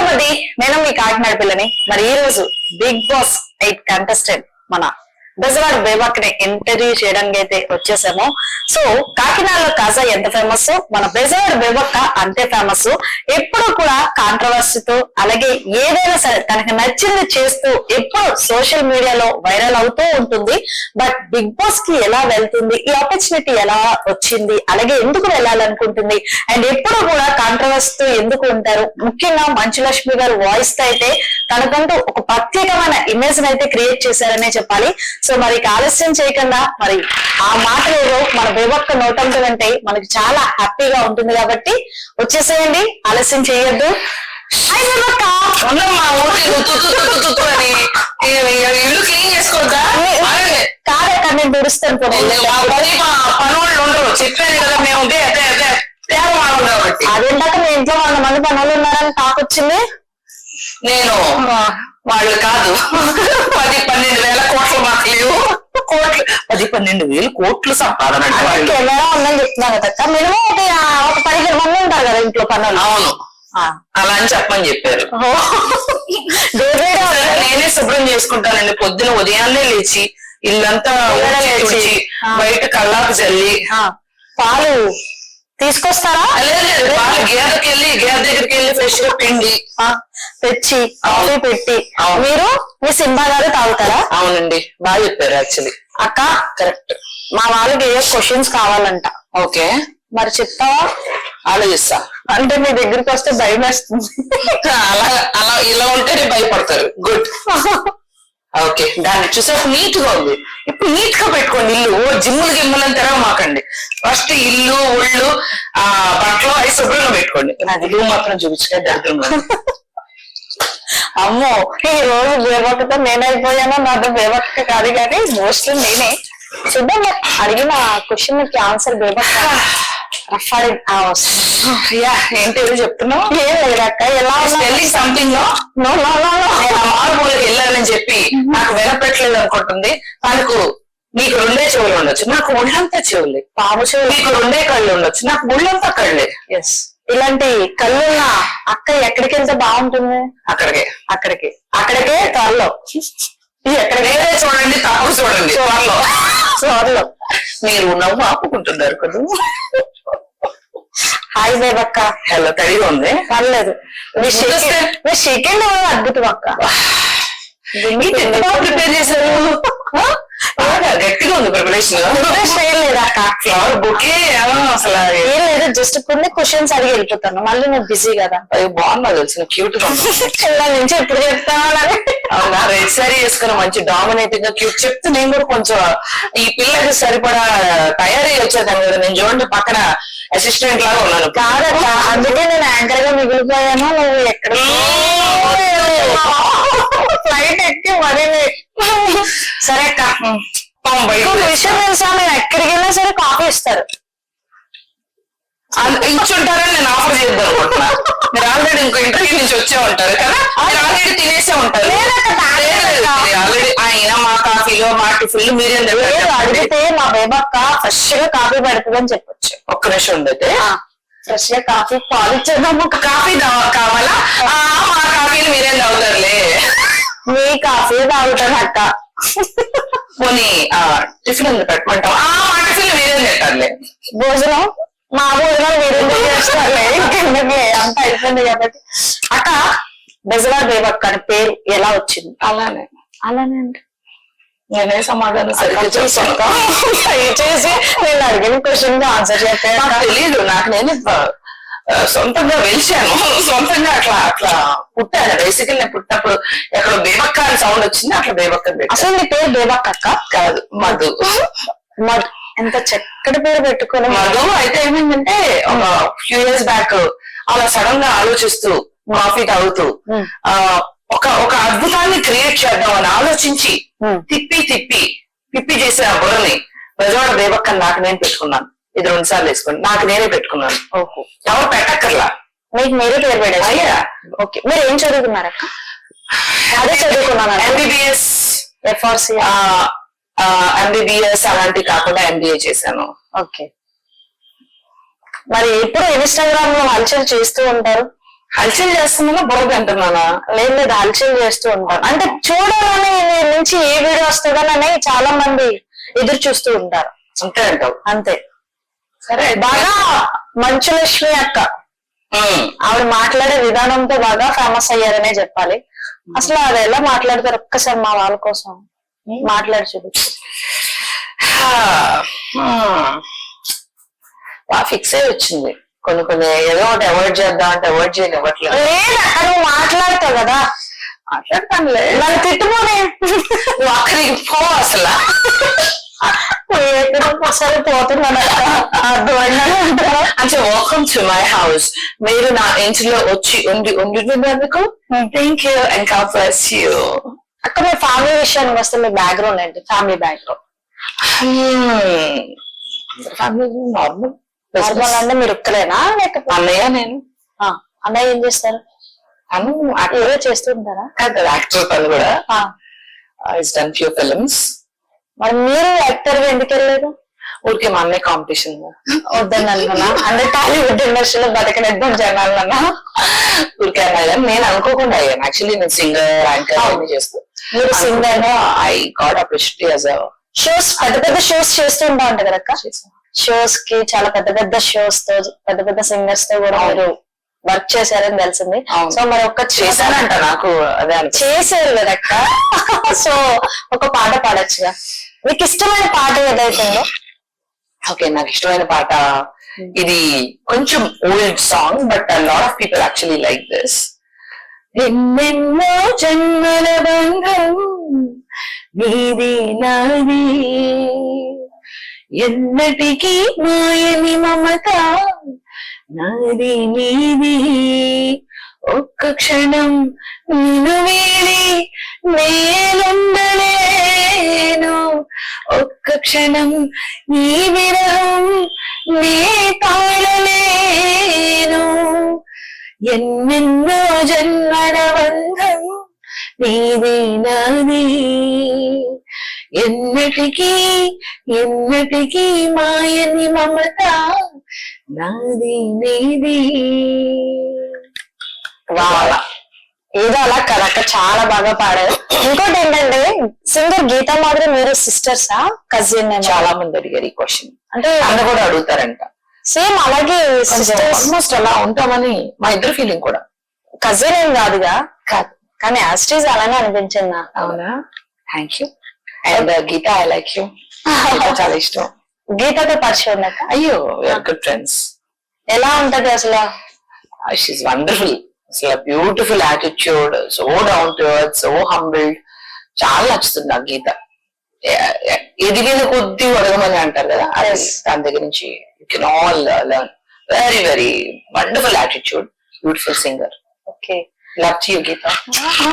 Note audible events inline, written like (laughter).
బాబది నేను మీ కాకినాడ పిల్లని. మరి ఈ రోజు బిగ్ బాస్ ఎయిట్ కంటెస్టెంట్ మన బెజవాడ బేబాక్ని ఇంటర్వ్యూ చేయడానికి అయితే వచ్చేసాము. సో కాకినాడలో కాజా ఎంత ఫేమస్ మన బెజవాడ బేబక్క అంతే ఫేమస్ ఎప్పుడు కూడా కాంట్రవర్సీతో అలాగే ఏదైనా సరే తనకి నచ్చింది చేస్తూ ఎప్పుడు సోషల్ మీడియాలో వైరల్ అవుతూ ఉంటుంది. బట్ బిగ్ బాస్కి ఎలా వెళ్తుంది? ఈ ఆపర్చునిటీ ఎలా వచ్చింది? అలాగే ఎందుకు వెళ్ళాలనుకుంటుంది? అండ్ ఎప్పుడు కూడా కాంట్రవర్సీతో ఎందుకు ఉంటారు? ముఖ్యంగా మంచులక్ష్మి గారు వాయిస్తో అయితే తనకంటూ ఒక ప్రత్యేకమైన ఇమేజ్ అయితే క్రియేట్ చేశారనే చెప్పాలి. సో మరి ఆలస్యం చేయకుండా మరి ఆ మాటలు ఏవో మన బేబక్క నోటంతో వింటే మనకి చాలా హ్యాపీగా ఉంటుంది కాబట్టి వచ్చేసేయండి. ఆలస్యం చేయొద్దు. ఇల్లు క్లీన్ చేసుకోవద్దా? అలాగే. కాదక్క నేను దురుస్తాను చెప్పాను కదా మేము అదే మీ ఇంట్లో వంద మంది పనులు ఉన్నారని టాక్ వచ్చింది. నేను వాళ్ళు కాదు. పది పన్నెండు వేల కోట్లు మాకు లేవు. కోట్లు. పది పన్నెండు వేలు కోట్లు సంపాదన కెమెరా ఉందని చెప్తున్నాను కదక్క మినిమం ఒక ఒక పదిహేను మంది ఉంటారు కదా ఇంట్లో పనులు. అవును. అలా అని చెప్పమని చెప్పారు. నేనే శుభ్రం చేసుకుంటానండి. పొద్దున ఉదయాన్నే లేచి ఇల్లంతా. తుడిచి. బయట కల్లాపు చల్లి పాలు తీసుకొస్తారా? గేదెకి వెళ్ళి గేదె దగ్గరికి వెళ్ళి ఫ్రెష్గా పిండి. ఆ, తెచ్చి కాఫీ పెట్టి. మీరు మీ సింబా గారు తాగుతారా? అవునండి. బాగా చెప్పారు యాక్చువల్లీ. అక్క కరెక్ట్. మా వాళ్ళకి ఏ క్వశ్చన్స్ కావాలంట. ఓకే. మరి చెప్తావా? ఆలోచిస్తా. అంటే మీ దగ్గరికి వస్తే భయం వేస్తుంది (laughs) అలా అలా ఇలా ఉంటేనే భయపడతారు. గుడ్. (laughs) ఓకే దాన్ని చూసాక నీట్గా ఉంది. ఇప్పుడు నీట్గా పెట్టుకోండి ఇల్లు. ఓ జిమ్ములు గిమ్ములని తిరగమాకండి ఫస్ట్ ఇల్లు ఒళ్ళు ఆ బట్టలు అవి శుభ్రంగా పెట్టుకోండి. నాకు ఇల్లు మాత్రం చూపించగా దరిద్రంగా అమ్మో ఈ రోజు బేబక్కతో నేనైపోయాను నాతో బేబక్క కాదు కానీ మోస్ట్లీ నేనే. చూద్దాం. అడిగిన క్వశ్చన్కి ఆన్సర్ బేబక్క (sighs) (sighs) యా ఏంటి ఏదో చెప్తున్నావు? ఏం లేదక్క ఎలా something no no no no వెళ్ళాలని చెప్పి నాకు వినపెట్టలేదు అనుకుంటుంది. తనకు నీకు రెండే చెవులు ఉండొచ్చు. నాకు ఒళ్ళంతా చెవులే. బాబు చెవులు. నీకు రెండే కళ్ళు ఉండొచ్చు. నాకు ఒళ్ళంతా కళ్ళే. ఎస్ ఇలాంటి కళ్ళున్న అక్క ఎక్కడికి వెళ్తే బాగుంటుంది? అక్కడికే. అక్కడికి. అక్కడికే త్వరలో. ఎక్కడ వేరే చూడండి తప్పు చూడండి త్వరలో. త్వరలో. మీరు నవ్వు ఆపుకుంటున్నారు కదా. హాయ్ బేబక్క. హలో తడిగా ఉంది. పర్లేదు. మీ చికెన్ అద్భుతం అక్క. ప్రిపేర్ చేశారు? గట్టిగా ఉంది ప్రిపరేషన్ ఇంట్రెస్ట్ ఏం లేదు అక్క ఫ్లవర్ బుకే అసలు ఏం లేదు జస్ట్ కొన్ని క్వశ్చన్స్ అడిగి వెళ్ళిపోతాను. మళ్ళీ నేను బిజీ కదా. అది బాగున్నా తెలిసిన క్యూట్గా నుంచి ఎప్పుడు చెప్తాను అవునా? రెడ్ సారీ వేసుకుని మంచి డామినేటింగ్గా క్యూట్ చెప్తే నేను కూడా కొంచెం ఈ పిల్లకి సరిపడా తయారీ వచ్చేదాన్ని కదా. నేను చూడండి పక్కన అసిస్టెంట్ లాగా ఉన్నాను. కాదక్క అందుకే నేను యాంకర్గా మిగిలిపోయాను. నువ్వు ఎక్కడ ఫ్లైట్ ఎక్కి మరీ సరే అక్క. విషయం తెలుసా? నేను ఎక్కడికి వెళ్ళినా సరే కాఫీ ఇస్తారు. ఇచ్చుంటారని నేను ఆఫర్ చేద్దాం అనుకుంటున్నా. మీరు ఆల్రెడీ ఇంకో ఇంటర్వ్యూ నుంచి వచ్చే ఉంటారు కదా? మీరు ఆల్రెడీ తినేసే ఉంటారు. ఆల్రెడీ ఆయన మా కాఫీలో మా టిఫిన్ మీరేం అడిగితే మా బేబక్క ఫ్రెష్గా కాఫీ పెడుతుందని చెప్పొచ్చు. ఒక్క నిమిషం ఉండైతే ఫ్రెష్గా కాఫీ పాలు ఇచ్చేద్దాము కాఫీ కావాలా? ఆ, మా కాఫీలు మీరేం తాగుతారులే? మీ కాఫీ తాగుతాను అక్క. పోనీ ఆ, టిఫిన్ ఉంది పెట్టమంటాం ఆ టిఫిన్ మీరేం తింటారులే? భోజనం? మా ఎందుకు చేస్తారులే ఇంకెందుకులే అంత అయిపోయింది కాబట్టి. అక్క బేబక్క అని పేరు ఎలా వచ్చింది? అలానే. అలానే అంటే నేనే సమాధానం దయచేసి నేను అడిగిన క్వశ్చన్ ఆన్సర్ నాకు చెప్పాను తెలియదు నాకు నేను సొంతంగా వెలిచాను. సొంతంగా అట్లా అట్లా పుట్టాను. బేసికల్ నేను పుట్టినప్పుడు ఎక్కడ బేబక్క అని సౌండ్ వచ్చింది అట్లా బేబక్క పెట్టాను. అసలు నీ పేరు బేబక్క అక్క? కాదు మధు. మధు. ఎంత చక్కటి పేరు పెట్టుకుని మధు అయితే ఏమైందంటే ఒక ఫ్యూ ఇయర్స్ బ్యాక్ అలా సడన్గా ఆలోచిస్తూ కాఫీ తాగుతూ. ఆ ఒక ఒక అద్భుతాన్ని క్రియేట్ చేద్దాం అని ఆలోచించి. తిప్పి తిప్పి తిప్పి చేసిన ఆ బుర్రని బెజవాడ బేబక్క నాకు నేను పెట్టుకున్నాను. ఇది రెండు సార్లు వేసుకోండి. నాకు నేనే పెట్టుకున్నాను. ఓహో. ఎవరు పెట్టక్కర్లా? మీకు మీరే పేరు పెట్టారు అయ్యా. ఓకే. మీరు ఏం చదువుకున్నారక్క? అదే చదువుకున్నాను. ఎంబీబీఎస్ ఎఫ్ఆర్సి ఎంబీబీఎస్ అలాంటివి కాకుండా ఎంబీఏ చేశాను. ఓకే. మరి ఎప్పుడు ఇన్స్టాగ్రామ్లో హల్చల్ చేస్తూ ఉంటారు? హల్చల్ చేస్తున్నానా బుర్ర అంటున్నానా? లేదు లేదు హల్చల్ చేస్తూ ఉంటారు. అంటే చూడాలని నుంచి ఏ వీడియో వస్తుందనని చాలా మంది ఎదురు చూస్తూ ఉంటారు. అంతే అంటావు. అంతే. సరే. బాగా మంచు లక్ష్మి అక్క. ఆవిడ మాట్లాడే విధానంతో బాగా ఫేమస్ అయ్యారనే చెప్పాలి. అసలు అది ఎలా మాట్లాడతారు ఒక్కసారి మా వాళ్ళ కోసం? మాట్లాడి ఆ, ఉమ్. బాగా ఫిక్స్ అయ్యి వచ్చింది. కొన్ని కొన్ని ఏదో ఒకటి అవాయిడ్ చేద్దాం అంటే అవాయిడ్ చేయని ఇవ్వట్లేదు లేదు అక్కడ నువ్వు మాట్లాడతావు కదా. మాట్లాడతానులే. నన్ను తిట్టుకోనే. నువ్వు అక్కడికి పో అసలు. ఎక్కడో ఒకసారి పోతున్నాను. అంటే వెల్కమ్ టు మై హౌస్ మీరు నా ఇంటిలో వచ్చి ఉండి ఉండినందుకు thank you and bless you. అక్క మీ ఫ్యామిలీ విషయానికి వస్తే మీ బ్యాక్గ్రౌండ్ ఏంటి? Family background family normal normal అంటే మీరు ఒక్కలేనా లేకపోతే అన్నయ్య నేను. ఆ, అన్నయ్య ఏం చేస్తారు? అను ఏదో చేస్తుంటారా యాక్టర్ తను కూడా. ఇస్ డన్ ఫ్యూ ఫిల్మ్స్ మరి మీరు యాక్టర్ ఎందుకు వెళ్ళలేదు? ఊరికే మా అన్నయ్య కాంపిటీషన్ వద్దని అనుకున్నా అంటే టాలీవుడ్ ఇండస్ట్రీలో బతకనిద్దాం జనాలన్నా? ఊరికే అన్నయ్య. నేను అనుకోకుండా అయ్యాను. యాక్చువల్లీ నేను సింగర్ యాంకర్ అన్ని చేస్తూ. మీరు గా? I got appreciate as shows పెద్ద పెద్ద షోస్ చేస్తూ ఉంటా ఉంటారు కదా షోస్కి చాలా పెద్ద పెద్ద షోస్తో పెద్ద పెద్ద సింగర్స్తో కూడా. మీరు వర్క్ చేశారని తెలిసింది. సో మరి ఒక్క చేశానంట నాకు అదే చేశారు కదక్క (laughs) సో ఒక పాట పాడొచ్చుగా మీకు ఇష్టమైన పాట ఏదైతుందో ఓకే నాకు ఇష్టమైన పాట ఇది కొంచెం old song but lot of people actually like this ఎన్నెన్నో జన్మల బంధం నీది నాది. ఎన్నటికీ మాయని మమత నాది నీది. ఒక్క క్షణం నిన్ను వీడి నేనుండలేను. ఒక్క క్షణం నీ విరహం నీ తాళలేను. ఎన్నెన్నో జన్మల బంధం నీది నాది ఎన్నటికీ ఎన్నటికీ మాయని మమత నాది నీది. ఏదో అలా కదక్క చాలా బాగా పాడారు. ఇంకోటి ఏంటంటే సింగర్ గీతా మాదిరి మీరు సిస్టర్సా కజిన్ చాలా మంది అడిగారు ఈ క్వశ్చన్ అంటే అన్న కూడా అడుగుతారంట. సేమ్ అలాగే ఆల్మోస్ట్ అలా ఉంటామని మా ఇద్దరు ఫీలింగ్ కూడా. కజిన్ ఏం కాదుగా? కాదు. కానీ యాస్టీజ్ అలానే అనిపించింది నాకు. అవునా? Thank you and Geeta I like you చాలా ఇష్టం. గీతతో పరిచయం ఉందక్క అయ్యో వీఆర్ గుడ్ ఫ్రెండ్స్ ఎలా ఉంటది అసలు? షీఈ్ వండర్ఫుల్ అసలు beautiful attitude so down to earth so humbled చాలా నచ్చుతుంది నాకు గీత. ఎదిగిన కొద్ది అడగమని అంటారు కదా అది. దాని దగ్గర నుంచి can all learn. Very, very wonderful attitude. Beautiful singer. Okay. Love to you, Geeta. (laughs)